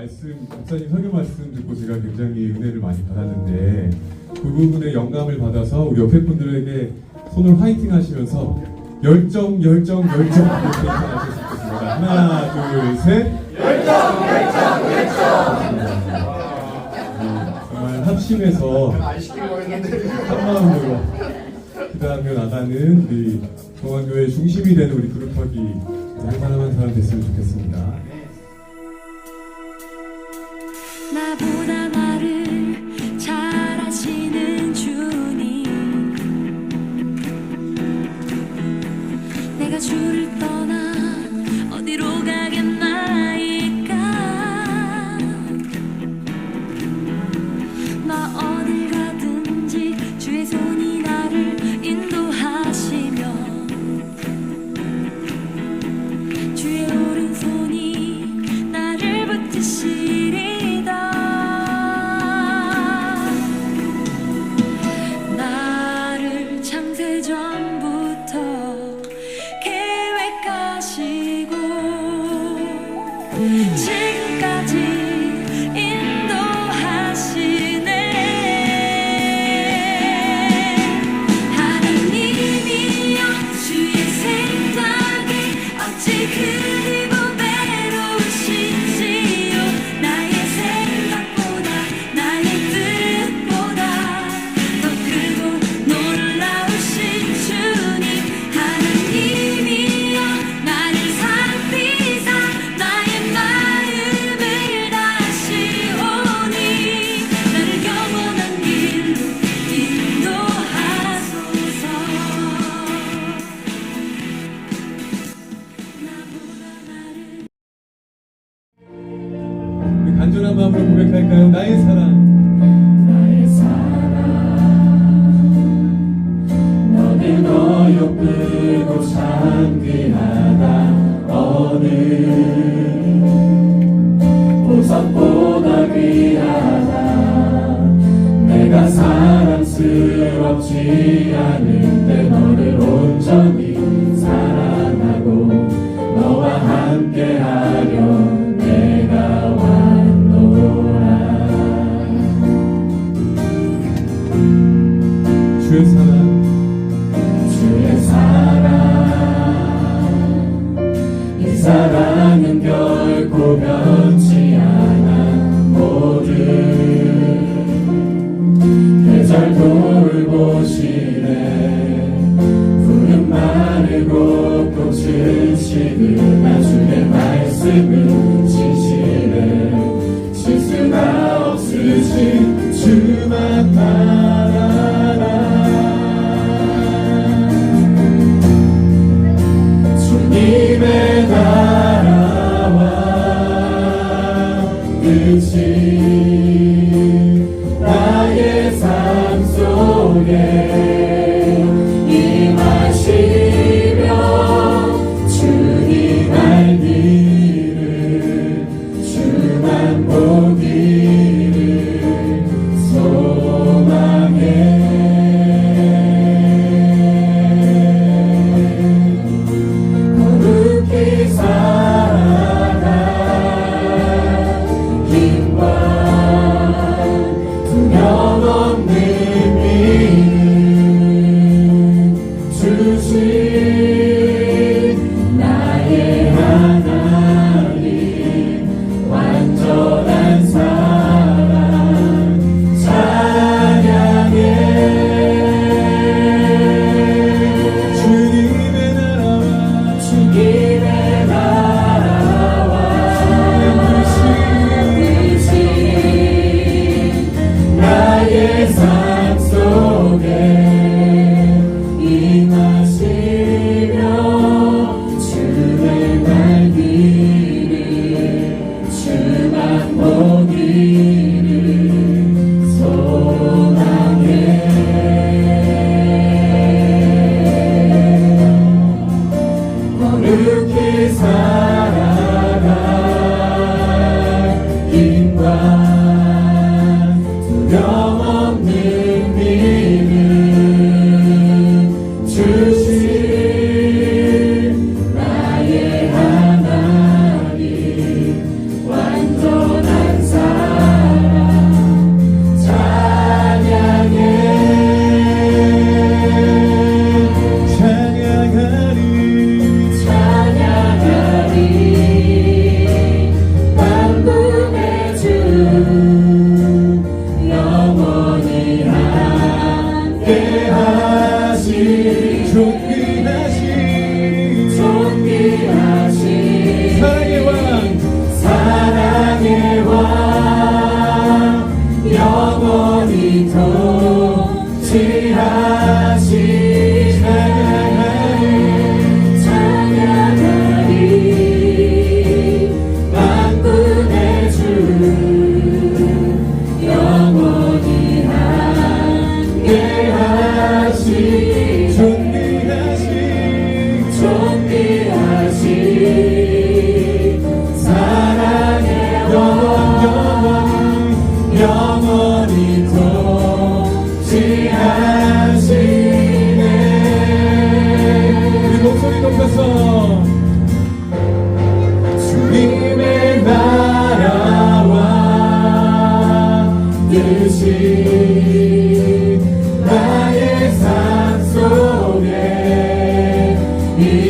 말씀, 목사님 설교 말씀 듣고 제가 굉장히 은혜를 많이 받았는데 그 부분에 영감을 받아서 우리 옆에 분들에게 손을 화이팅 하시면서 열정, 열정, 열정 이렇게 하셨으면 좋겠습니다. 하나, 둘, 셋. 열정, 열정, 열정. 아, 정말 합심해서 한 마음으로 그다음에 나가는 우리 동안교회 중심이 되는 우리 그룹하기 한 사람 한 사람 됐으면 좋겠습니다. 나보다 나의 사랑. 나의 사랑. 너는 어여쁘고 상귀하다 너는 보석보다 귀하다. 내가 사랑스럽지. Tschüss. 세상 속에. You.